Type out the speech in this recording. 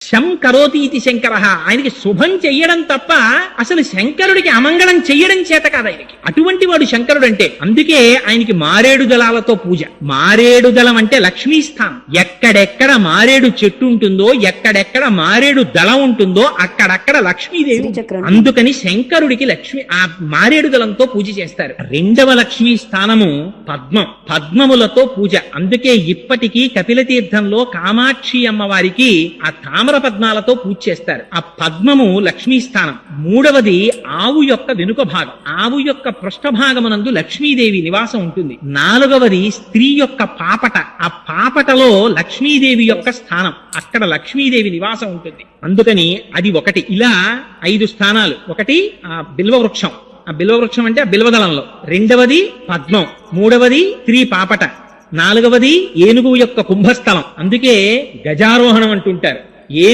శం కరోతి ఇది శంకర. ఆయనకి శుభం చెయ్యడం తప్ప అసలు శంకరుడికి అమంగళం చెయ్యడం చేత కాదు ఆయనకి. అటువంటి వాడు శంకరుడు అంటే అందుకే ఆయనకి మారేడు దళాలతో పూజ. మారేడు దళం అంటే లక్ష్మీ స్థానం. ఎక్కడెక్కడ మారేడు చెట్టు ఉంటుందో ఎక్కడెక్కడ మారేడు దళం ఉంటుందో అక్కడక్కడ లక్ష్మీదేవి. అందుకని శంకరుడికి లక్ష్మి ఆ మారేడు దళంతో పూజ చేస్తారు. రెండవ లక్ష్మీ స్థానము పద్మం. పద్మములతో పూజ. అందుకే ఇప్పటికీ కపిల తీర్థంలో కామాక్షి అమ్మవారికి ఆ తామర పద్మాలతో పూజ చేస్తారు. ఆ పద్మము లక్ష్మీ స్థానం. మూడవది ఆవు యొక్క వెనుక భాగం. ఆవు యొక్క పృష్ఠభాగమునందు లక్ష్మీదేవి నివాసం ఉంటుంది. నాలుగవది స్త్రీ యొక్క పాపట. ఆ పాపటలో లక్ష్మీదేవి యొక్క స్థానం. అక్కడ లక్ష్మీదేవి నివాసం ఉంటుంది. అందుకని అది ఒకటి. ఇలా ఐదు స్థానాలు. ఒకటి ఆ బిల్వ వృక్షం ఆ బిల్వ వృక్షం అంటే ఆ బిల్వదళంలో. రెండవది పద్మం. మూడవది స్త్రీ పాపట. నాలుగవది ఏనుగు యొక్క కుంభస్థలం. అందుకే గజారోహణం అంటుంటారు. ये